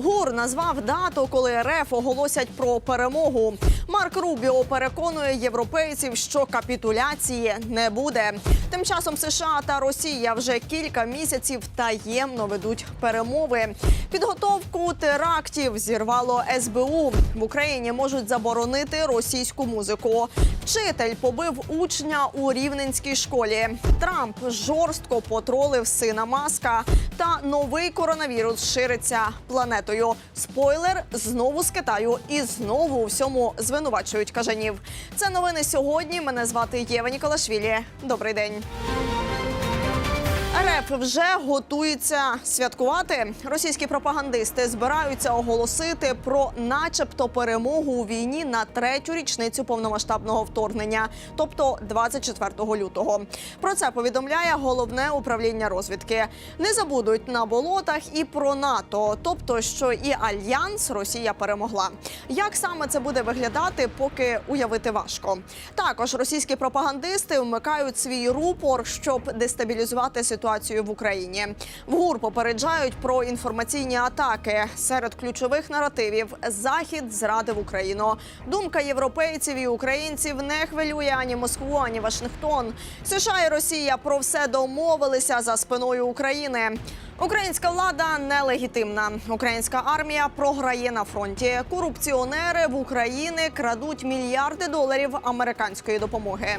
ГУР назвав дату, коли РФ оголосять про перемогу. Марк Рубіо переконує європейців, що капітуляції не буде. Тим часом США та Росія вже кілька місяців таємно ведуть перемови. Підготовку терактів зірвало СБУ. В Україні можуть заборонити російську музику. Вчитель побив учня у рівненській школі. Трамп жорстко потролив сина Маска. Та новий коронавірус шириться планетою. Спойлер знову з Китаю і знову у всьому звинувачують кажанів. Це новини сьогодні. Мене звати Єва Ніколашвілі. Добрий день. РФ вже готується святкувати. Російські пропагандисти збираються оголосити про, начебто, перемогу у війні на третю річницю повномасштабного вторгнення, тобто 24 лютого. Про це повідомляє головне управління розвідки. Не забудуть на болотах і про НАТО, тобто, що і альянс Росія перемогла. Як саме це буде виглядати, поки уявити важко. Також російські пропагандисти вмикають свій рупор, щоб дестабілізувати ситуацію в Україні. В ГУР попереджають про інформаційні атаки. Серед ключових наративів Захід зрадив Україну. Думка європейців і українців не хвилює ані Москву, ані Вашингтон. США і Росія про все домовилися за спиною України. Українська влада нелегітимна. Українська армія програє на фронті. Корупціонери в Україні крадуть мільярди доларів американської допомоги.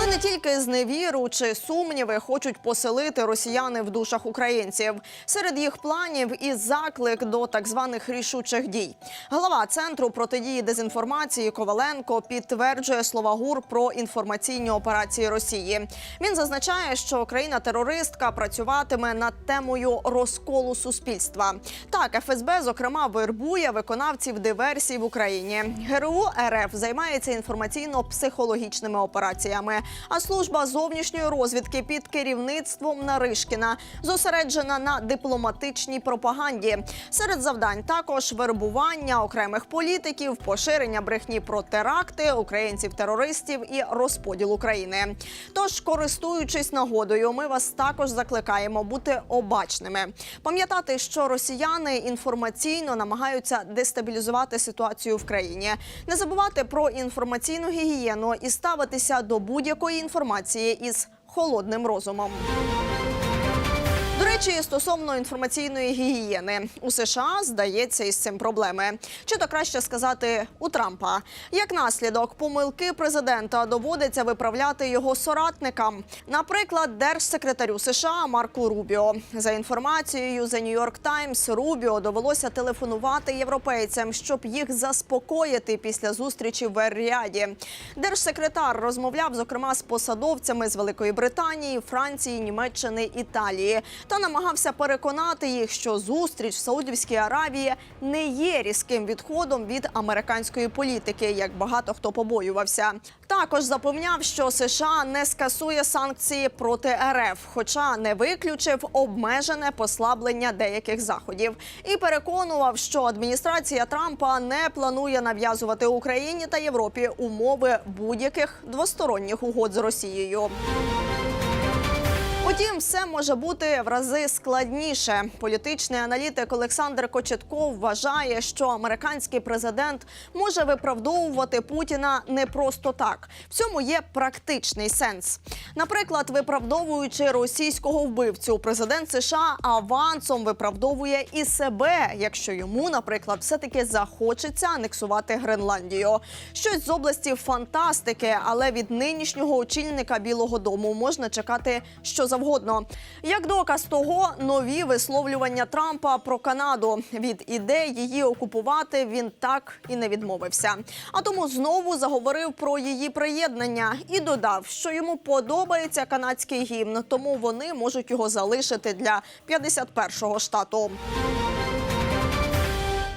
Але не тільки зневіру чи сумніви хочуть поселити росіяни в душах українців. Серед їх планів і заклик до так званих рішучих дій. Глава центру протидії дезінформації Коваленко підтверджує слова ГУР про інформаційні операції Росії. Він зазначає, що країна-терористка працюватиме над темою розколу суспільства. Так, ФСБ зокрема вербує виконавців диверсій в Україні. ГРУ РФ займається інформаційно-психологічними операціями. А служба зовнішньої розвідки під керівництвом Наришкіна зосереджена на дипломатичній пропаганді. Серед завдань також вербування окремих політиків, поширення брехні про теракти, українців-терористів і розподіл України. Тож, користуючись нагодою, ми вас також закликаємо бути обачними, пам'ятати, що росіяни інформаційно намагаються дестабілізувати ситуацію в країні, не забувати про інформаційну гігієну і ставитися до будь-якої інформації із холодним розумом. Речі, стосовно інформаційної гігієни у США здається із цим проблеми, чи то краще сказати у Трампа. Як наслідок, помилки президента доводиться виправляти його соратникам, наприклад, держсекретарю США Марку Рубіо. За інформацією The New York Times, Рубіо довелося телефонувати європейцям, щоб їх заспокоїти після зустрічі в Ер-Ріаді. Держсекретар розмовляв зокрема з посадовцями з Великої Британії, Франції, Німеччини, Італії та намагався переконати їх, що зустріч в Саудівській Аравії не є різким відходом від американської політики, як багато хто побоювався. Також запевняв, що США не скасує санкції проти РФ, хоча не виключив обмежене послаблення деяких заходів, і переконував, що адміністрація Трампа не планує нав'язувати Україні та Європі умови будь-яких двосторонніх угод з Росією. Утім, все може бути в рази складніше. Політичний аналітик Олександр Кочетков вважає, що американський президент може виправдовувати Путіна не просто так. В цьому є практичний сенс. Наприклад, виправдовуючи російського вбивцю, президент США авансом виправдовує і себе, якщо йому, наприклад, все таки захочеться анексувати Гренландію. Щось з області фантастики, але від нинішнього очільника Білого Дому можна чекати що завгодно. Як доказ того, нові висловлювання Трампа про Канаду від ідеї її окупувати він так і не відмовився. А тому знову заговорив про її приєднання і додав, що йому подобається канадський гімн, тому вони можуть його залишити для 51-го штату.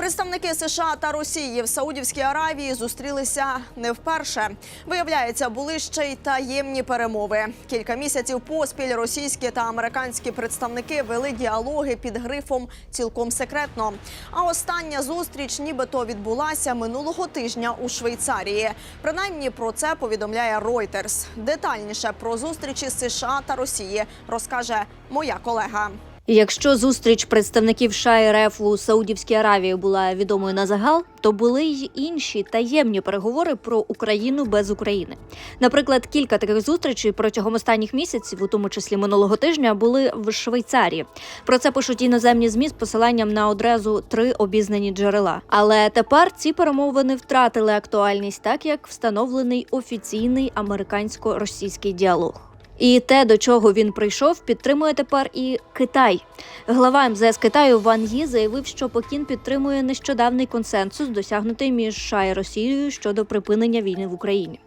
Представники США та Росії в Саудівській Аравії зустрілися не вперше. Виявляється, були ще й таємні перемови. Кілька місяців поспіль російські та американські представники вели діалоги під грифом цілком секретно. А остання зустріч, нібито відбулася минулого тижня у Швейцарії. Принаймні про це повідомляє Reuters. Детальніше про зустрічі США та Росії розкаже моя колега. Якщо зустріч представників США РФ у Саудівській Аравії була відомою на загал, то були й інші таємні переговори про Україну без України. Наприклад, кілька таких зустрічей протягом останніх місяців, у тому числі минулого тижня, були в Швейцарії. Про це пишуть іноземні змі з посиланням на одразу три обізнані джерела. Але тепер ці перемовини втратили актуальність, так як встановлений офіційний американсько-російський діалог. І те, до чого він прийшов, підтримує тепер і Китай. Глава МЗС Китаю Ван Ї заявив, що Пекін підтримує нещодавний консенсус, досягнутий між США і Росією щодо припинення війни в Україні.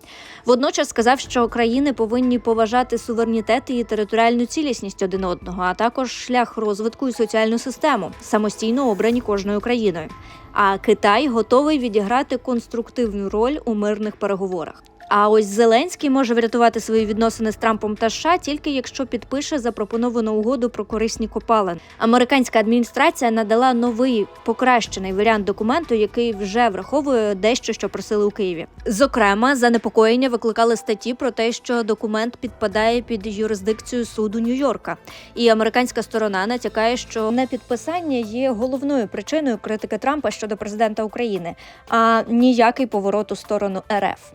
Водночас сказав, що країни повинні поважати суверенітет і територіальну цілісність один одного, а також шлях розвитку і соціальну систему, самостійно обрані кожною країною. А Китай готовий відіграти конструктивну роль у мирних переговорах. А ось Зеленський може врятувати свої відносини з Трампом та США тільки якщо підпише запропоновану угоду про корисні копалини. Американська адміністрація надала новий покращений варіант документу, який вже враховує дещо, що просили у Києві. Зокрема, занепокоєння викликали статті про те, що документ підпадає під юрисдикцію суду Нью-Йорка, і американська сторона натякає, що непідписання є головною причиною критики Трампа щодо президента України, а ніякий поворот у сторону РФ.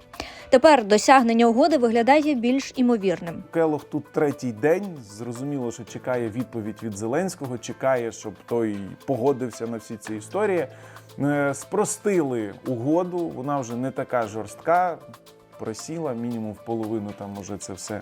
Тепер досягнення угоди виглядає більш імовірним. Келох тут третій день. Зрозуміло, що чекає відповідь від Зеленського, чекає, щоб той погодився на всі ці історії. Е, Спростили угоду, вона вже не така жорстка, просіла мінімум в половину. Там може це все.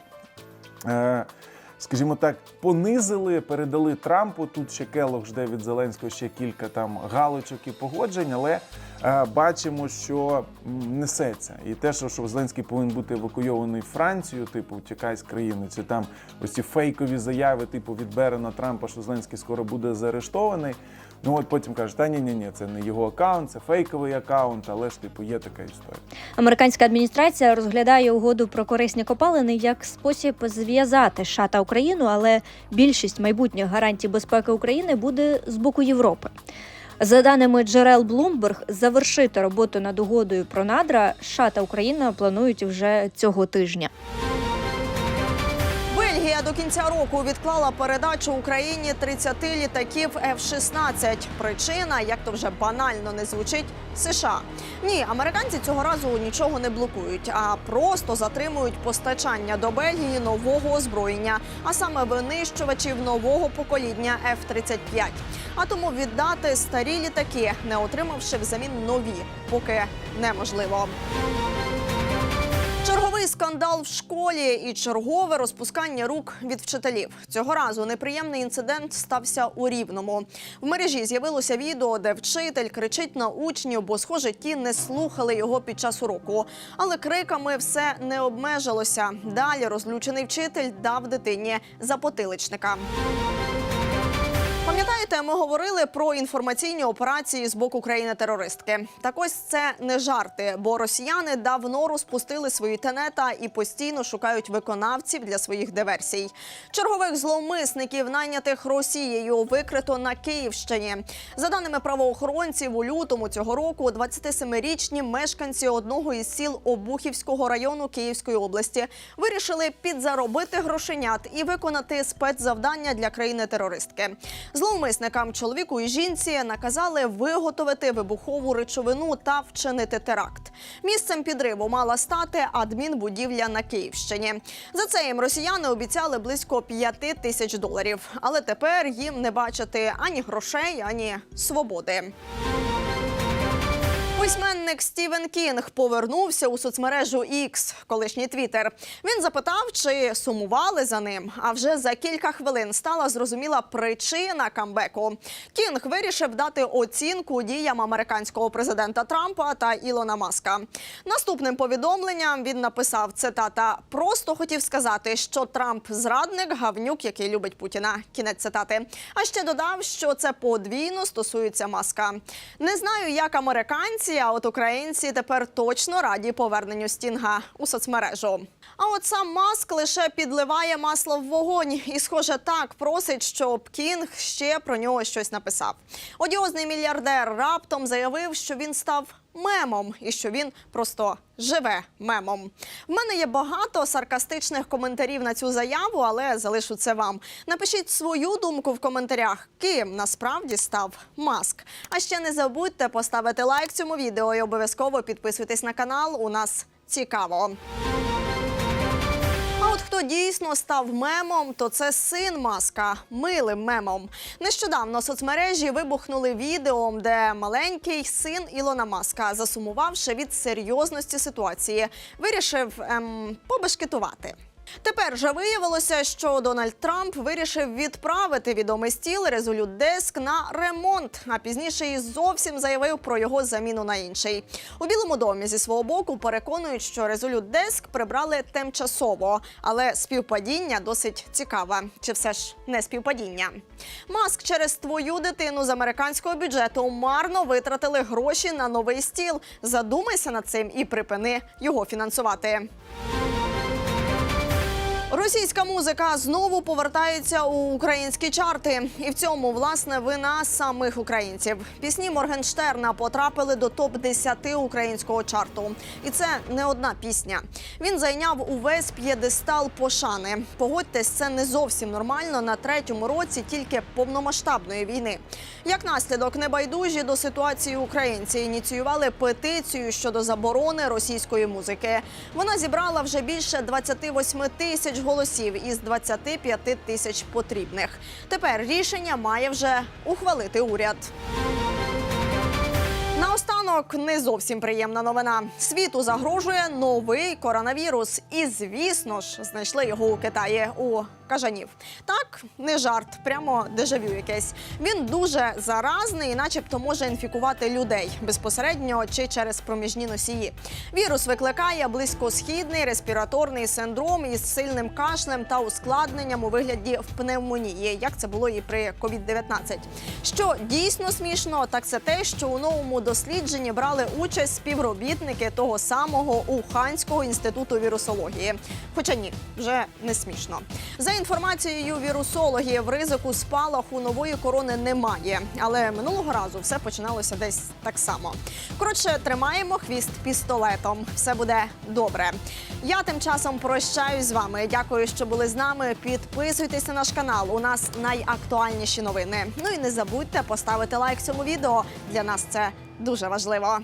Скажімо так, понизили, передали Трампу. Тут ще Келох жде від Зеленського ще кілька там галочок і погоджень, але е, бачимо, що несеться. І те, що Зеленський повинен бути евакуйований в Францію, типу втікай з країни, чи там ось ці фейкові заяви, типу від Берена Трампа, що Зеленський скоро буде заарештований. Ну от потім кажуть, та ні, ні, ні, це не його аккаунт, це фейковий аккаунт, але ж типу є така історія. Американська адміністрація розглядає угоду про корисні копалини як спосіб зв'язати США та Україну, але більшість майбутніх гарантій безпеки України буде з боку Європи. За даними джерел Bloomberg, завершити роботу над угодою про надра США та Україна планують вже цього тижня. Бельгія до кінця року відклала передачу Україні 30 літаків F-16. Причина, як то вже банально не звучить, США. Ні, американці цього разу нічого не блокують, а просто затримують постачання до Бельгії нового озброєння, а саме винищувачів нового покоління F-35. А тому віддати старі літаки, не отримавши взамін нові, поки неможливо. Скандал в школі і чергове розпускання рук від вчителів. Цього разу неприємний інцидент стався у рівному. В мережі з'явилося відео, де вчитель кричить на учнів, бо, схоже, ті не слухали його під час уроку. Але криками все не обмежилося. Далі розлючений вчитель дав дитині запотиличника. Пам'ятаєте, ми говорили про інформаційні операції з боку країни-терористки. Так ось це не жарти, бо росіяни давно розпустили свої тенета і постійно шукають виконавців для своїх диверсій. Чергових зловмисників, найнятих Росією, викрито на Київщині. За даними правоохоронців, у лютому цього року 27-річні мешканці одного із сіл Обухівського району Київської області вирішили підзаробити грошенят і виконати спецзавдання для країни-терористки. Зловмисникам чоловіку і жінці наказали виготовити вибухову речовину та вчинити теракт. Місцем підриву мала стати адмінбудівля на Київщині. За це їм росіяни обіцяли близько 5 тисяч доларів. Але тепер їм не бачити ані грошей, ані свободи. Письменник Стівен Кінг повернувся у соцмережу X, колишній Твіттер. Він запитав, чи сумували за ним. А вже за кілька хвилин стала зрозуміла причина камбеку. Кінг вирішив дати оцінку діям американського президента Трампа та Ілона Маска. Наступним повідомленням він написав цитата: просто хотів сказати, що Трамп зрадник, гавнюк, який любить Путіна. Кінець цитати. А ще додав, що це подвійно стосується маска. Не знаю, як американці, а от українці тепер точно раді поверненню стінга у соцмережу. А от сам маск лише підливає масло в вогонь, і, схоже, так просить, щоб Кінг ще про нього щось написав. Одіозний мільярдер раптом заявив, що він став мемом і що він просто живе мемом. В мене є багато саркастичних коментарів на цю заяву, але залишу це вам. Напишіть свою думку в коментарях, ким насправді став маск. А ще не забудьте поставити лайк цьому відео і обов'язково підписуйтесь на канал. У нас цікаво. Хто дійсно став мемом, то це син Маска, милим мемом. Нещодавно соцмережі вибухнули відео, де маленький син Ілона Маска, засумувавши від серйозності ситуації, вирішив ем, побешкетувати. Тепер же виявилося, що Дональд Трамп вирішив відправити відомий стіл Resolute Desk на ремонт, а пізніше і зовсім заявив про його заміну на інший. У Білому домі зі свого боку переконують, що Resolute Desk прибрали тимчасово, але співпадіння досить цікаве. Чи все ж не співпадіння? Маск через твою дитину з американського бюджету марно витратили гроші на новий стіл. Задумайся над цим і припини його фінансувати. Російська музика знову повертається у українські чарти, і в цьому власне вина самих українців. Пісні Моргенштерна потрапили до топ 10 українського чарту, і це не одна пісня. Він зайняв увесь п'єдестал пошани. Погодьтесь, це не зовсім нормально на третьому році тільки повномасштабної війни. Як наслідок, небайдужі до ситуації українці ініціювали петицію щодо заборони російської музики. Вона зібрала вже більше 28 тисяч голосів із 25 тисяч потрібних. Тепер рішення має вже ухвалити уряд. Наостанок не зовсім приємна новина. Світу загрожує новий коронавірус, і звісно ж, знайшли його у Китаї у кажанів. Так, не жарт, прямо дежавю якесь. Він дуже заразний, начебто може інфікувати людей безпосередньо чи через проміжні носії. Вірус викликає близькосхідний респіраторний синдром із сильним кашлем та ускладненням у вигляді пневмонії, як це було і при COVID-19. Що дійсно смішно, так це те, що у новому дослідженні брали участь співробітники того самого Уханського інституту вірусології. Хоча ні, вже не смішно. За інформацією вірусологів, ризику спалаху нової корони немає, але минулого разу все починалося десь так само. Коротше, тримаємо хвіст пістолетом. Все буде добре. Я тим часом прощаюсь з вами. Дякую, що були з нами. Підписуйтесь на наш канал. У нас найактуальніші новини. Ну і не забудьте поставити лайк цьому відео. Для нас це дуже важливо.